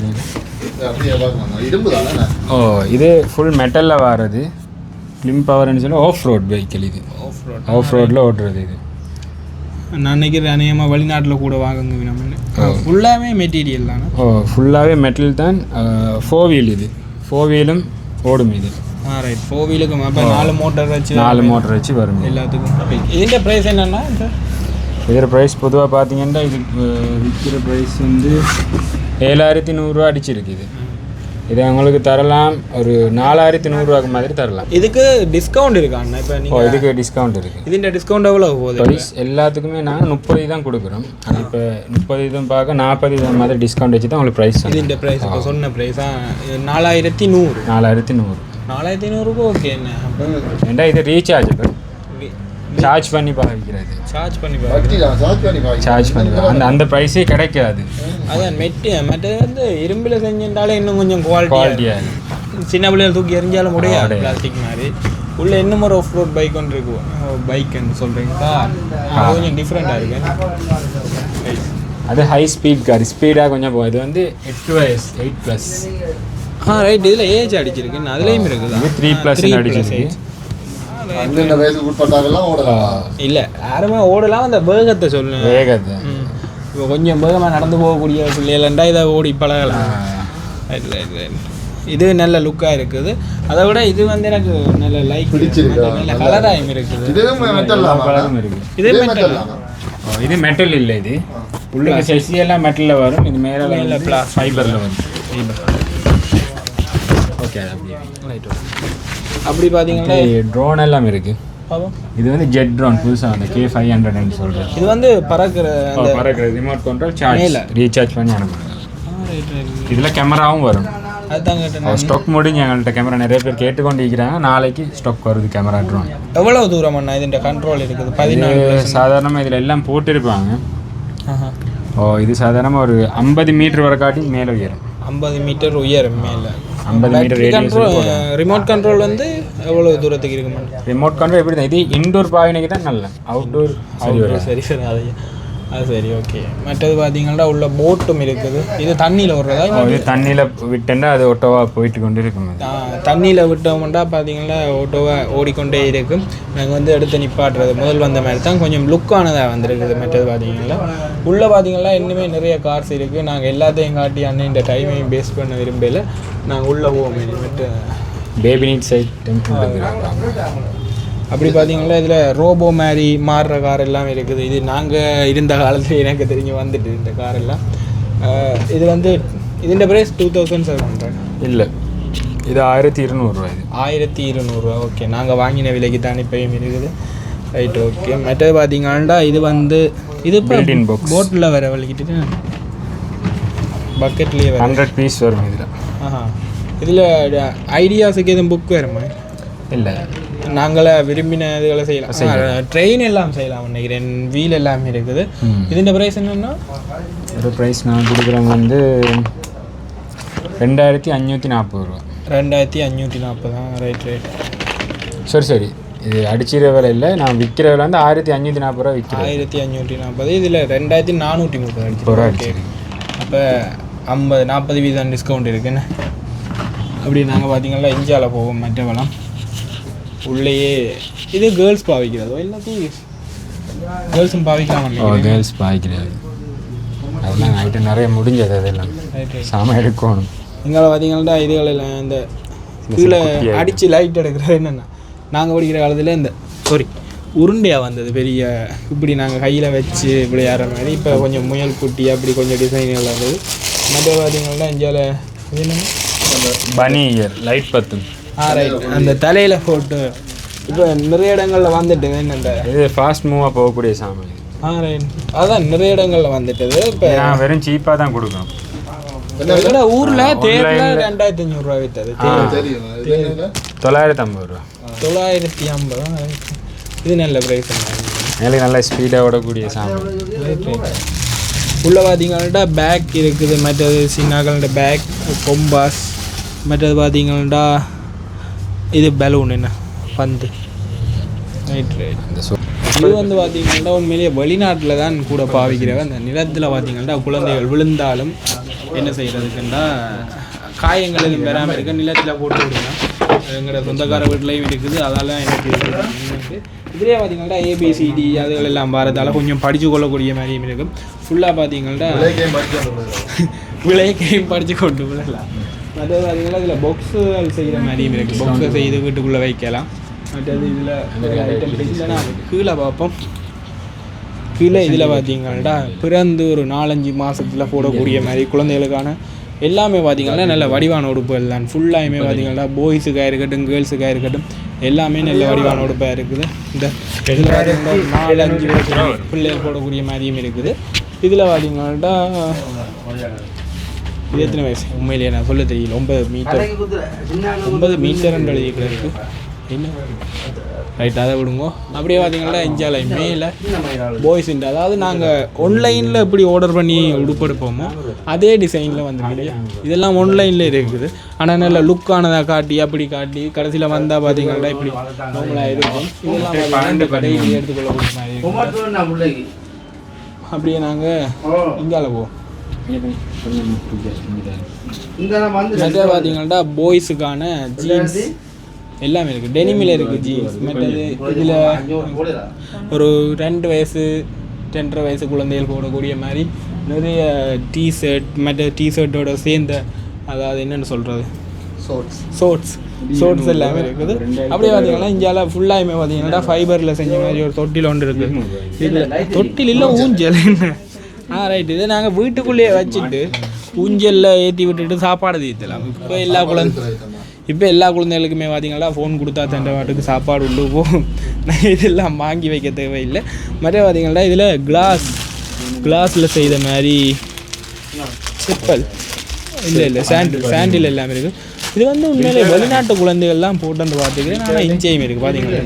தானே ஓ இது ஃபுல் மெட்டலில் வர்றது ஃபிலிம் பவர்னு சொல்லி ஆஃப் ரோட் வெஹிக்கிள் இது. ஆஃப் ரோட் ஆஃப் ரோட்டில் ஓட்டுறது இது. நான் நினைக்கிறேன் அநேகமாக வெளிநாட்டில் கூட வாங்குங்க ஃபுல்லாகவே மெட்டீரியல் தானே? ஓ ஃபுல்லாகவே மெட்டல் தான் ஃபோர் வீல் இது. ஃபோர் வீலும் ஓடும் இது. ரைட் ஃபோர் வீலுக்கு அப்போ நாலு மோட்டர் வச்சு நாலு மோட்டர் வச்சு வரும். எல்லாத்துக்கும். இதுன்ற ப்ரைஸ் என்னென்னா இதோட ப்ரைஸ் பொதுவாக பார்த்தீங்கன்னா இது விற்கிற ப்ரைஸ் வந்து ஏழாயிரத்தி நூறுரூவா அடிச்சிருக்கு இது. இதை உங்களுக்கு தரலாம். ஒரு நாலாயிரத்தி நூறுரூவாக்கு மாதிரி தரலாம். இதுக்கு டிஸ்கவுண்ட் இருக்காண்ணா இப்போ நீங்கள் இதுக்கு டிஸ்கவுண்ட் இருக்குது இதுன்ற டிஸ்கவுண்ட் எவ்வளோ போகுது? ப்ரைஸ் எல்லாத்துக்குமே நாங்கள் முப்பது தான் கொடுக்குறோம். ஆனால் இப்போ முப்பது இதுவும் பார்க்க நாற்பது இது மாதிரி டிஸ்கவுண்ட் வச்சு தான் உங்களுக்கு ப்ரைஸ் இதுன்ற ப்ரைஸ் இப்போ சொன்ன ப்ரைஸ் நாலாயிரத்தி நூறு. நாலாயிரத்தி நூறு. நாலாயிரத்தி நூறுக்கு ஓகே என்ன ஏண்டா இது ரீசார்ஜபிள் சார்ஜ் பண்ணி பாவிக்கிறது. சார்ஜ் பண்ணி தான் சார்ஜ் பண்ணி பாருங்க. சார்ஜ் பண்ணி பா- அந்த அந்த ப்ரைஸே கிடைக்காது. அதான் மெட்டு மற்றது வந்து இரும்பில் செஞ்சிருந்தாலே இன்னும் கொஞ்சம் குவாலிட்டி குவாலிட்டியாக சின்ன பிள்ளைகள் தூக்கி எரிஞ்சாலும் முடியாது. பிளாஸ்டிக் மாதிரி. உள்ள இன்னும் ஒரு ஆஃப் ரோட் பைக் ஒன்று இருக்கு. பைக்குன்னு சொல்கிறீங்களா அது கொஞ்சம் டிஃப்ரெண்ட்டாக இருக்கு. அது ஹை ஸ்பீட் கார் ஸ்பீடாக கொஞ்சம் போகும். இது வந்து எட்டு வயசு எயிட் ப்ளஸ் ஆ ரைட் இதில் ஏஜ் அடிச்சிருக்கு. அதுலேயும் இருக்குதா. இது த்ரீ ப்ளஸ் அடிச்சிருக்கு. அந்தந்த வயசுக்கு உட்பட்டாங்கெல்லாம் ஓடலாம். இல்லை யாருமே ஓடலாம் அந்த வேகத்தை சொல்லுங்க. வேகத்தை. இப்போ கொஞ்சம் வேகமாக நடந்து போகக்கூடிய பிள்ளைகளண்டா இதை ஓடி பழகலாம். right, right. இது நல்ல லுக்காக இருக்குது. அதை விட இது வந்து எனக்கு நல்ல லைக் பிடிச்சிருக்கு. நல்ல கலராயும் இருக்குது. இதே இதே மெட்டல் இது மெட்டல் இல்லை இது. உள்ள செசி எல்லாம் மெட்டலில் வரும். இது மேலே. ஃபைபரில் வரும். ஓகே அப்படி பார்த்தீங்கன்னா ட்ரோன் எல்லாம் இருக்கு. பாப்போம். இது வந்து ஜெட் ட்ரோன் புதுசாக அந்த கே ஃபைவ் ஹண்ட்ரட்னு சொல்கிறேன் இது வந்து பறக்கிற அந்த பறக்கிறது ரிமோட் கண்ட்ரோல் சார்ஜ் மேல. ரீசார்ஜ் பண்ணி ரைட் இதில் கேமராவும் வரும். அதுதான் ஸ்டாக் முடிஞ்சு எங்கள்கிட்ட கேமரா நிறைய பேர் கேட்டுக்கொண்டு இருக்கிறாங்க நாளைக்கு ஸ்டாக் வருது கேமரா ட்ரோன் எவ்வளவு தூரம் அண்ணா இதுன்ற கண்ட்ரோல் இருக்குது பதினாலு சாதாரணமாக இதில் எல்லாம் போட்டிருப்பாங்க. ஓ இது சாதாரணமாக ஒரு ஐம்பது மீட்டர் வரை காட்டி மேலே உயரும். ஐம்பது மீட்டர் உயரம் மேலே. 50 மீட்டர் radius ரிமோட் கண்ட்ரோல் வந்து எவ்வளோ தூரத்துக்கு இருக்க மாட்டேன் ரிமோட் கண்ட்ரோல் எப்படி தான் இது இன்டோர் பாவினைக்கு தான் நல்ல அவுட்டோர் சரி சரி சரி அது சரி ஓகே மற்றது பார்த்தீங்கன்னா உள்ள போட்டும் இருக்குது. இது தண்ணியில் விடுறதா இது தண்ணியில் விட்டேன்னா அது ஒட்டோவாக போயிட்டு கொண்டு இருக்கும். தண்ணியில் விட்டோம்னா பார்த்தீங்கன்னா ஓட்டோவை ஓடிக்கொண்டே இருக்கும். நாங்கள் வந்து எடுத்து நிப்பாட்டுறது. முதல் வந்த மாதிரி தான் கொஞ்சம் லுக்கானதாக வந்திருக்குது மற்றது பார்த்தீங்கன்னா உள்ளே பார்த்தீங்கன்னா இன்னுமே நிறைய கார்ஸ் இருக்குது நாங்கள் எல்லாத்தையும் காட்டி அண்ணன் இந்த டைமையும் பேஸ் பண்ண விரும்பல. நாங்கள் உள்ளே போவோம் இனிமேட்டு. பேபி நீட் சைட் டெம்பிள் அப்படி பார்த்தீங்கன்னா இதில் ரோபோ மாதிரி மாறுற கார் எல்லாம் இருக்குது. இது நாங்கள் இருந்த காலத்தில் எனக்கு தெரிஞ்சு வந்துட்டு இந்த கார் எல்லாம். இது வந்து இதுன்ற price two thousand sir hundred இல்லை. இது ஆயிரத்தி இருநூறுவா இது. ஆயிரத்தி இருநூறுவா ஓகே நாங்கள் வாங்கின விலைக்கு தான் இப்பயும் இருக்குது. ரைட் ஓகே மற்றது பார்த்தீங்கன்னா இது வந்து இது பில்டின் பாக்ஸ் போட்டில் வர வலிக்கிட்டு பக்கெட்லேயே ஹண்ட்ரட் பீஸ் வரும் இதில். ஆஹா. இதில் ஐடியாஸுக்கு எதுவும் புக் வருமா இல்லை. நாங்களே விரும்பின இதுகளை செய்யலாம். ட்ரெயின் எல்லாம் செய்யலாம் நினைக்கிறேன். வீல் எல்லாமே இருக்குது. இதுன்ற ப்ரைஸ் என்னன்னா? ஒரு ப்ரைஸ் நான் கொடுக்குறவங்க வந்து ரெண்டாயிரத்தி அஞ்சூற்றி நாற்பது ரூபா. ரெண்டாயிரத்தி அஞ்சூற்றி நாற்பது தான் ரைட் ரைட் சரி சரி. இது அடிச்சிற விலை இல்லை. நான் விற்கிற விலை வந்து ஆயிரத்தி அஞ்சூற்றி நாற்பது ரூபா விற்கிறேன் ஆயிரத்தி அஞ்சூற்றி நாற்பது இதில் ரெண்டாயிரத்தி நானூற்றி முப்பது ரூபா அடிச்சு அடிச்சிருக்கு. அப்போ ஐம்பது நாற்பது வீதம் டிஸ்கவுண்ட் இருக்குன்னு. அப்படி நாங்கள் பார்த்தீங்கன்னா இஞ்சால போவோம் மற்ற வளம். உள்ளேயே. இது கேர்ள்ஸ் பாவிக்கிறதோ? எல்லாத்தையும் கேர்ள்ஸும் பாவிக்கலாம் கேர்ள்ஸ் பாய்க்கிறது அதெல்லாம் ஐட்டம் நிறைய முடிஞ்சது அதெல்லாம். சாம எடுக்கணும். இங்கே பார்த்தீங்கன்னா இதுகள் எல்லாம் இந்த கீழே அடித்து லைட் எடுக்கிறது என்னென்னா நாங்கள் படிக்கிற காலத்தில் இந்த சாரி உருண்டையாக வந்தது. பெரிய இப்படி நாங்கள் கையில் வச்சு விளையாடுற மாதிரி. இப்போ கொஞ்சம் முயல் குட்டி அப்படி கொஞ்சம் டிசைன்கள் வந்தது. மற்ற பார்த்தீங்கன்னா இந்தியாவில் பனி லைட் ரைட் அந்த தலையில் போட்டு இப்போ நிறைய இடங்களில் வந்துட்டு என்னென்ன இது ஃபாஸ்ட் மூவாக போகக்கூடிய சாமான். இது ஆ ரைட் அதான் நிறைய இடங்களில் வந்துட்டது. இப்போ நான் வெறும் சீப்பாக தான் கொடுக்கணும். ஊரில் தேர்தல் ரெண்டாயிரத்தி தெரியும் இது என்ன? தொள்ளாயிரத்தி ஐம்பது ரூபா. தொள்ளாயிரத்தி ஐம்பது இது நல்ல ப்ரைஸ் எனக்கு நல்லா ஸ்பீடாக ஓடக்கூடிய சாமான். உள்ள பார்த்தீங்கன்னா பேக் இருக்குது. மற்றது சின்னாக்களோட பேக் கொம்பாஸ் மற்றது பார்த்தீங்கன்னா இது பலூன் என்ன? பந்து. ரைட் ரைட் இந்த சொ இது வந்து பார்த்தீங்கன்னா உண்மையிலேயே வெளிநாட்டில் தான் கூட பாவிக்கிறவங்க அந்த நிலத்தில் பார்த்தீங்கன்னா குழந்தைகள் விழுந்தாலும் என்ன செய்கிறதுக்குன்னா காயங்கள் எதுவும் வராமல் இருக்க நிலத்தில் போட்டு விடலாம் எங்களோட சொந்தக்கார வீட்லேயும் இருக்குது. அதால் எனக்கு இதுலேயே பார்த்தீங்கன்னா ஏபிசிடி அதுகள் எல்லாம் வரதால கொஞ்சம் படித்து கொள்ளக்கூடிய மாதிரியும் இருக்கும். ஃபுல்லாக பார்த்தீங்கன்னா. விளையக்கையும் படித்து கொண்டு விடலாம் மற்றது பார்த்தீங்கன்னா இதில் பொக்ஸுகள் செய்கிற மாதிரியும் இருக்குது பொக்ஸை செய்து வீட்டுக்குள்ளே வைக்கலாம். மற்றது இதில் ஐட்டம் இல்லைன்னா கீழே பார்ப்போம். கீழே இதில் பார்த்தீங்கன்னா பிறந்து ஒரு நாலஞ்சு மாசத்துல போடக்கூடிய மாதிரி குழந்தைகளுக்கான எல்லாமே பார்த்தீங்கன்னா நல்ல வடிவான உடுப்புகள் தான். ஃபுல்லாயுமே பார்த்தீங்கன்னா பாய்ஸுக்காக இருக்கட்டும் கேர்ள்ஸுக்காக இருக்கட்டும் எல்லாமே நல்ல வடிவான உடுப்பாக இருக்குது. இந்த இதில் பார்த்தீங்கன்னா ஒரு நாலு அஞ்சு வயசு பிள்ளைகள் போடக்கூடிய மாதிரியும் இருக்குது. இதில் பார்த்தீங்கன்னா இது எத்தனை வயசு? உண்மையிலேயே நான் சொல்ல தெரியல. ஒன்பது மீட்டர் ஒன்பது மீட்டர் எழுதிக்கிறது என்ன? ரைட் அதை விடுங்க. அப்படியே பார்த்தீங்கன்னா இந்தியாவில் மேலே பாய்ஸ் அதாவது நாங்கள் ஆன்லைனில் எப்படி ஆர்டர் பண்ணி உடுப்படுப்போமோ அதே டிசைனில் வந்துருக்கு இதெல்லாம் ஆன்லைனில் இருக்குது. ஆனால் நல்ல லுக்கானதாக காட்டி அப்படி காட்டி கடைசியில் வந்தால் பார்த்தீங்கன்னா இப்படி நார்மலாக இருக்கும். இதெல்லாம் பார்த்தீங்கன்னா கடையில் எடுத்துக்கொள்ளக்கூடிய மாதிரி இருக்கு. அப்படியே நாங்கள் இந்தியாவில் போவோம். பார்த்தீங்கன்னா பாய்ஸுக்கான ஜீன்ஸ் எல்லாமே இருக்குது டெனிமில் இருக்குது ஜீன்ஸ் மற்றது இதில் ஒரு ரெண்டு வயசு ரெண்டரை வயசு குழந்தைகள் போடக்கூடிய மாதிரி நிறைய டிஷர்ட் மற்ற டிஷர்ட்டோட சேர்ந்த அதாவது என்னென்னு சொல்கிறது ஷோர்ட்ஸ் ஷோர்ட்ஸ் எல்லாமே இருக்குது. அப்படியே பார்த்தீங்கன்னா இந்தியாவில் ஃபுல்லாகவே பார்த்தீங்கன்னா ஃபைபரில் செஞ்ச மாதிரி ஒரு தொட்டில் ஒன்று இருக்குது இதில் தொட்டில் இல்லை ஊஞ்சல். ஆ ரைட் இதை நாங்கள் வீட்டுக்குள்ளேயே வச்சுட்டு ஊஞ்சலில் ஏற்றி விட்டுட்டு சாப்பாடு தீர்த்தலாம் இப்போ எல்லா குழந்தை இப்போ எல்லா குழந்தைகளுக்குமே பார்த்தீங்கன்னா ஃபோன் கொடுத்தா தண்டை வாட்டுக்கு சாப்பாடு உண்டு போகும் இதெல்லாம் வாங்கி வைக்க தேவையில்லை. மற்ற பார்த்தீங்கன்னா இதில் கிளாஸ் கிளாஸில் செய்த மாதிரி செப்பல். இல்லை இல்லை சாண்டில் சாண்டில் எல்லாமே இருக்குது இது வந்து உண்மையிலே வெளிநாட்டு குழந்தைகள்லாம் போட்டு வந்து பார்த்துக்கிறேன். ஆனால் இஞ்சையும் இருக்குது பார்த்தீங்களா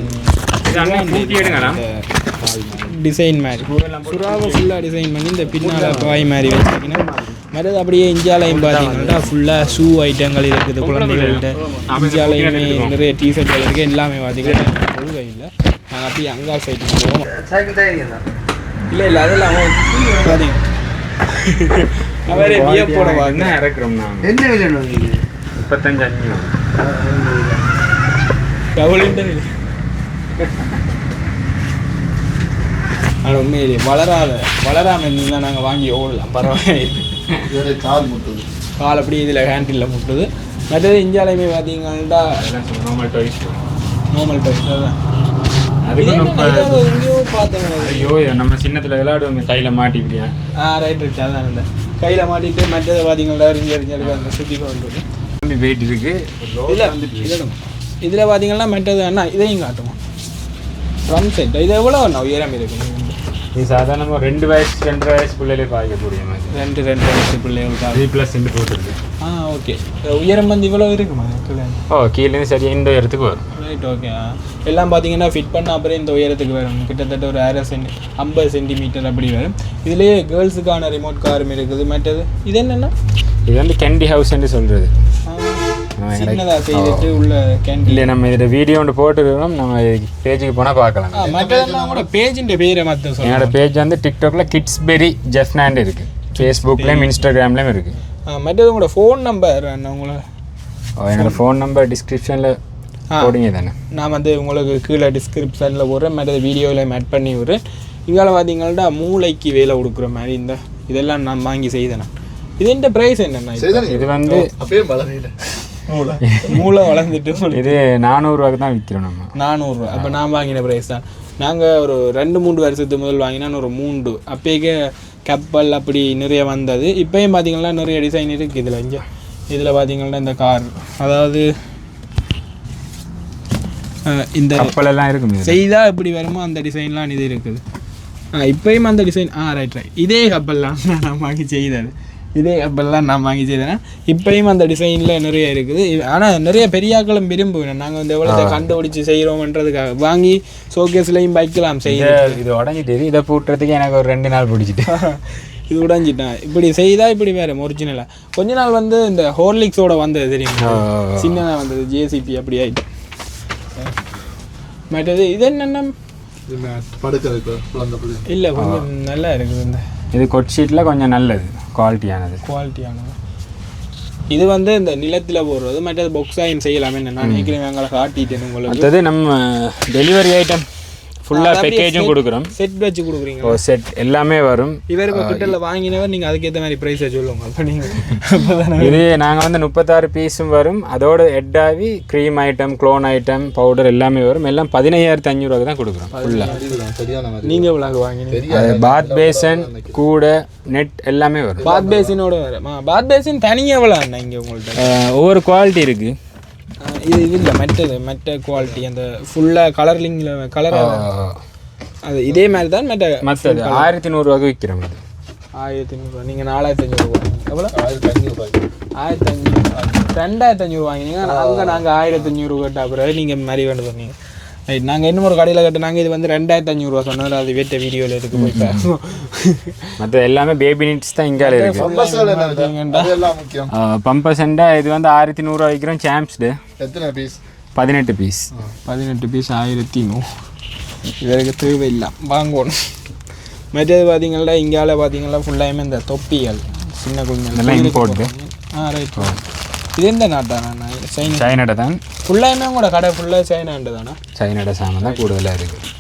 டிசைன் மாதிரி. சுறாவை ஃபுல்லாக டிசைன் பண்ணி இந்த பின்னால் பாய் மாதிரி வச்சுக்கினா மற்றது அப்படியே இந்தியாலையும் பார்த்தீங்கன்னா ஃபுல்லாக ஷூ ஐட்டங்கள் இருக்குது குழந்தைகள்கிட்ட. இந்தியாலையுமே நிறைய டிஷர்ட்கள் இருக்குது எல்லாமே பார்த்தீங்கன்னா கொள்கை இல்லை நாங்கள் அப்படியே அங்கா சைட்டுக்கு போவோம். இல்லை இல்லை அதெல்லாம் பார்த்தீங்க அவரே வியப்போட என்ன வாங்க. இறக்குறோம் நாங்கள் என்ன விலை முப்பத்தஞ்சு அஞ்சு. கவலைன்ற ஆனால் உண்மையிலே வளராத வளராம இருந்தால் நாங்கள் வாங்கி ஓடலாம் பரவாயில்லை. கால் முட்டுது. கால் அப்படியே இதில் ஹேண்டிலில் முட்டுது. மற்றது இந்தியாலையுமே பார்த்தீங்கன்னா நார்மல் டாய்ஸ் நார்மல் டைப் தான் ஐயோ நம்ம சின்னத்தில் விளையாடுவோம் கையில் மாட்டிக்கிட்டியா ஆ ரைட் ரைட் அதான் இந்த கையில் மாட்டிட்டு மற்றது பார்த்தீங்கன்னா ரிஞ்சு ரிஞ்சு அந்த சுற்றி கொண்டு வெயிட் இருக்கு. இல்லை இதடும் இதில் பார்த்தீங்கன்னா மற்றது அண்ணா இதையும் காட்டுவோம். ட்ரம் செட் இது எவ்வளோ அண்ணா உயரம் இருக்கு? இது சாதாரணமாக ரெண்டு வயசு ரெண்டு வயசு பிள்ளையிலே பாய்க்கக்கூடிய மாதிரி. ரெண்டு ரெண்டு வயசு பிள்ளைகளுக்காக த்ரீ ப்ளஸ் ரெண்டு போட்டுருக்கு. ஆ ஓகே உயரம் வந்து இவ்வளோ இருக்குமா? ஓ கீழேருந்து சரியா இந்த இடத்துக்கு வரும். ரைட் ஓகே எல்லாம் பார்த்தீங்கன்னா ஃபிட் பண்ண அப்புறம் இந்த உயரத்துக்கு வரும். கிட்டத்தட்ட ஒரு அரை சென்டி ஐம்பது சென்டிமீட்டர் அப்படி வரும். இதுலேயே கேர்ள்ஸுக்கான ரிமோட் காரும் இருக்குது. மற்றது இது என்னென்னா? இது வந்து கேண்டி ஹவுஸ்ன்னு சொல்கிறது சின்னதாக செய்துட்டு உள்ள கேண்டி இல்லை நம்ம இதில் வீடியோ ஒன்று போட்டுருக்கோம். நம்ம பேஜுக்கு போனால் பார்க்கலாம். மற்றதெல்லாம் கூட பேஜின் பேரை மாற்ற என்னோட பேஜ் வந்து டிக்டாக்ல கிட்ஸ் பெரி ஜெஃப்னாண்ட் இருக்குது ஃபேஸ்புக்லேயும் இன்ஸ்டாகிராம்லேயும் இருக்குது ஆ மற்றது உங்களோட ஃபோன் நம்பர் உங்களை என்னோட ஃபோன் நம்பர் டிஸ்கிரிப்ஷனில் ஆ. போடுங்க தானே நான் வந்து உங்களுக்கு கீழே டிஸ்கிரிப்ஷனில் போடுறேன். மற்றது வீடியோவில் ஆட் பண்ணி விடுறேன். இங்கால பார்த்தீங்கன்னா மூளைக்கு வேலை கொடுக்குற மாதிரி இந்த இதெல்லாம் நான் வாங்கி செய்தேன். இது இந்த ப்ரைஸ் என்னண்ணா இது? வந்து மூளை. மூளை வளர்ந்துட்டு இது நானூறுரூவாக்கு தான் விற்கிறோம் நம்ம. நானூறுரூவா அப்போ நான் வாங்கின ப்ரைஸ் தான். நாங்கள் ஒரு ரெண்டு மூன்று வருஷத்துக்கு முதல் வாங்கினா ஒரு மூன்று. அப்போக்கே கப்பல் அப்படி நிறைய வந்தது. இப்போயும் பார்த்தீங்கன்னா நிறைய டிசைன் இருக்குது இதில். இங்கே இதில் பார்த்தீங்கன்னா இந்த கார் அதாவது இந்த கப்பலெல்லாம் இருக்கும் செய்தால் எப்படி வருமோ அந்த டிசைன்லாம் இது இருக்குது. ஆ இப்போயும் அந்த டிசைன் ஆ ரைட் ரைட் இதே கப்பல்லாம் நான் வாங்கி செய்தது. இதே கப்பல்லாம் நான் வாங்கி செய்தேன் இப்போயும் அந்த டிசைனில் நிறைய இருக்குது. ஆனால் நிறைய பெரியாக்களும் விரும்புவேன். நாங்கள் வந்து எவ்வளோ கண்டுபிடிச்சி செய்கிறோம்ன்றதுக்காக வாங்கி ஷோகேஸ்லையும் வைக்கலாம் செய்ய இதை இது உடஞ்சிட்டு இதை பூட்டுறதுக்கு எனக்கு ஒரு ரெண்டு நாள் பிடிச்சிட்டு. இது உடைஞ்சிட்டேன் இப்படி செய்தால் இப்படி வேறு ஒரிஜினலாக கொஞ்ச நாள் வந்து இந்த ஹோர்லிக்ஸோட வந்தது தெரியுமா. சின்னதாக வந்தது ஜேசிபி அப்படி ஆயிட்டு. மற்றது இது என்னென்ன? படுக்கிறதுக்கு இல்லை கொஞ்சம் நல்லா இருக்குது இந்த. இது கொட்ஷீட்டில் கொஞ்சம் நல்லது. குவாலிட்டியானது குவாலிட்டியானது இது வந்து இந்த நிலத்தில் போடுறது. மற்றது பொக்ஸாயின் செய்யலாமே. நான் நினைக்கிறேன் எங்களை காட்டிட்டேன் உங்களுக்கு. அடுத்தது நம்ம டெலிவரி ஐட்டம் ஃபுல்லாக பேக்கேஜும் கொடுக்குறோம். செட் வச்சு கொடுக்குறீங்க ஓ செட் எல்லாமே வரும். இவர் இப்போ கிட்டல வாங்கினவர் நீங்கள் அதுக்கேற்ற மாதிரி ப்ரைஸை சொல்லுங்க. அப்போ நீங்கள் இது நாங்கள் வந்து முப்பத்தாறு பீஸும் வரும். அதோட ஹெட் ஆகி cream item clone item powder எல்லாமே வரும். எல்லாம் பதினையாயிரத்தி அஞ்சூறுவாக்கு தான் கொடுக்குறோம் ஃபுல்லாக நீங்கள் எவ்வளோ வாங்கினீங்க? பாத் பேசன் கூடை நெட் எல்லாமே வரும். பாத் பேசினோட வரும். பாத் பேசின் தனியாக எவ்வளோ இங்கே உங்கள்கிட்ட ஒவ்வொரு குவாலிட்டி இருக்குது இது இது இல்லை மற்றது மற்ற குவாலிட்டி அந்த ஃபுல்லாக கலர்லிங்கில் கலர் அது இதே மாதிரி தான் மற்ற மற்றது ஆயிரத்தி நூறுரூவாக்கு விற்கிறோம் அது ஆயிரத்தி ஐநூறுரூவா நீங்கள் நாலாயிரத்தி ஐநூறுரூவா எவ்வளோ ஆயிரத்தி ஐநூறு ரூபாய்க்கு ஆயிரத்தி அஞ்சூறு ரெண்டாயிரத்தி அஞ்சூறு வாங்கினீங்க. அங்கே நாங்கள் ஆயிரத்தி அஞ்சூறு கட்ட அப்புறம் நீங்கள் மாதிரி வேண்டு சொன்னீங்க. ரைட் நாங்கள் இன்னும் ஒரு கடையில் கட்டினாங்க இது வந்து ரெண்டாயிரத்தி அஞ்சூறுவா சொன்னது அது வெட்ட வீடியோவில் இருக்கு போய் பாருங்க. மற்ற எல்லாமே பேபி நீட்ஸ் தான் விலை? அதெல்லாம் முக்கியம். பம்பசண்டா இது வந்து ஆயிரத்தி நூறுரூவா விற்கிறோம் சாம்ஸ்டு எத்தனை பீஸ் பதினெட்டு பீஸ் பதினெட்டு பீஸ் ஆயிரத்தி நூறு இதற்கு தேவையில்லை. வாங்கணும் மற்றது பார்த்தீங்கன்னா இங்கால பார்த்தீங்கன்னா ஃபுல்லாயுமே இந்த தொப்பிகள் சின்ன. குழந்தைங்க ஆ ரைட் இது எந்த நாட்டா நான் சைனா. சைனாட தான். ஃபுல்லாயுமே உங்களோட கடை? ஃபுல்லாக சைனாண்டு தானே? சைனாட சாமான் தான் கூடுதலாக இருக்குது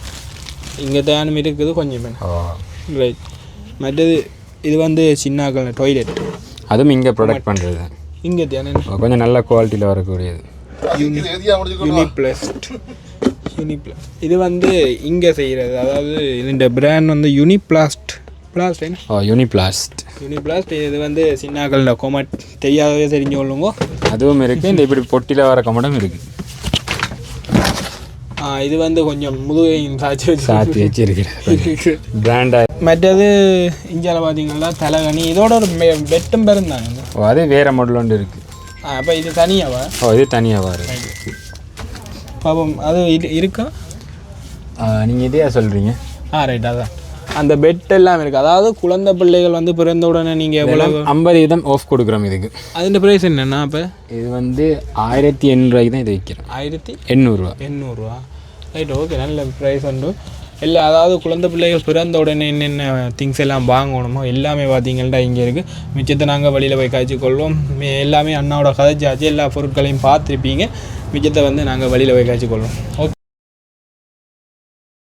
இங்கே தேனும் இருக்குது கொஞ்சம் ரைட் மற்றது இது வந்து சின்னாக்கள் டாய்லெட் அதுவும் இங்கே ப்ரொடக்ட் பண்ணுறது இங்கே தேன கொஞ்சம் நல்ல குவாலிட்டியில் வரக்கூடியது. யூனிப்ளஸ்ட் யூனிப்ளஸ் இது வந்து இங்கே செய்கிறது அதாவது இந்த பிராண்ட் வந்து யூனிப்ளாஸ்ட் பிளாஸ்ட் என்ன? ஓ யூனிபிளாஸ்ட் யூனிப்ளாஸ்ட் இது வந்து சின்னாக்கள் கொமட் தெரியாதவே தெரிஞ்சு கொள்ளுங்க அதுவும் இருக்குது இந்த இப்படி பொட்டியில் வர கமடம் இருக்குது ஆ, இது வந்து கொஞ்சம் முதுகையும் சாய்ச்சி வச்சு சாத்தி வச்சிருக்கிறது பிராண்டாக மற்றது இந்தியாவில் பார்த்தீங்கன்னா தலைகணி இதோட ஒரு வெட்டும் பெருந்தாங்க ஓ அது வேறு மாடல் ஒன்று இருக்குது அப்போ இது தனியாவா? ஓ இது தனியாக வரும் பாப்போம் அது இரு- இருக்கா? நீங்கள் இதையா சொல்கிறீங்க ஆ ரைட் அதான். அந்த பெட் எல்லாம் இருக்குது அதாவது குழந்தை பிள்ளைகள் வந்து பிறந்த உடனே நீங்கள் எவ்வளவு ஐம்பது வீதம் ஆஃப் கொடுக்குறோம் இதுக்கு. அதுன்ற ப்ரைஸ் என்னென்னா அப்போ? இது வந்து ஆயிரத்தி எண்ணூறுவாய்க்கு தான் இது விற்கிறோம். ஆயிரத்தி எண்ணூறுரூவா எண்ணூறுரூவா ரைட் ஓகே நல்ல ப்ரைஸ் உண்டு. இல்லை அதாவது குழந்தை பிள்ளைகள் பிறந்த உடனே என்னென்ன திங்ஸ் எல்லாம் வாங்கணுமோ எல்லாமே பார்த்தீங்கன்னா இங்கே இருக்குது மிச்சத்தை நாங்கள் வெளியில் போய் காய்ச்சி கொள்வோம். எல்லாமே அண்ணாவோட கதைச்சாச்சு. எல்லா பொருட்களையும் பார்த்துருப்பீங்க. மிச்சத்தை வந்து நாங்கள் வெளியில் போய் காய்ச்சி கொள்வோம். ஓகே